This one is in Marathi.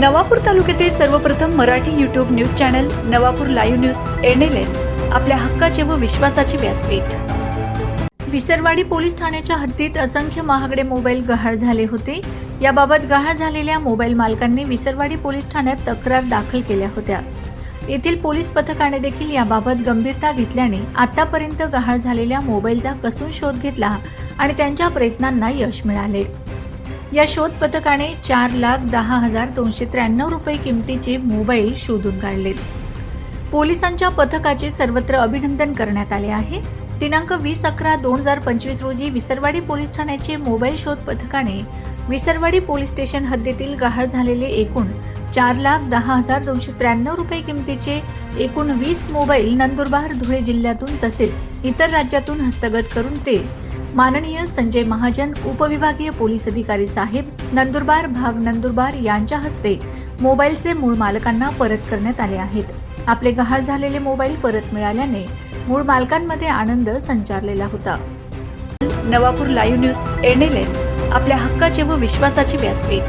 नवापूर तालुक्यातील सर्वप्रथम Marathi YouTube news channel Navapur live news NLN आपल्या हक्काचे व विश्वासाचे व्यासपीठ. विसरवाडी पोलीस ठाण्याच्या हद्दीत असंख्य महागडे मोबाईल गहाळ झाले होते. याबाबत गहाळ झालेल्या मोबाईल मालकांनी विसरवाडी पोलीस ठाण्यात तक्रार दाखल केल्या होत्या. येथील पोलीस पथकाने देखील याबाबत गंभीरता घेतल्याने आतापर्यंत गहाळ झालेल्या मोबाईलचा कसून शोध घेतला आणि त्यांच्या प्रयत्नांना यश मिळाले. या शोध पथकाने चार लाख दहा हजार दोनशे त्र्याण्णव रुपये किमतीचे मोबाईल शोधून काढले पोलिसांच्या पथकाचे सर्वत्र अभिनंदन करण्यात आले आहे. दिनांक वीस अकरा दोन हजार पंचवीस रोजी विसरवाडी पोलीस ठाण्याचे मोबाईल शोध पथकाने विसरवाडी पोलीस स्टेशन हद्दीतील गहाळ झालेले एकूण चार लाख दहा हजार दोनशे त्र्याण्णव रुपये किमतीचे एकूण वीस मोबाईल नंदुरबार धुळे जिल्ह्यातून तसेच इतर राज्यातून हस्तगत करून ते माननीय संजय महाजन उपविभागीय पोलीस अधिकारी साहेब नंदुरबार भाग नंदुरबार यांच्या हस्ते मोबाईलचे मूळ मालकांना परत करण्यात आले आहेत. आपले गहाळ झालेले मोबाईल परत मिळाल्याने मूळ मालकांमध्ये आनंद संचारलेला होता. नवापूर लाईव्ह न्यूज एनएलएन आपल्या हक्काचे व विश्वासाचे व्यासपीठ.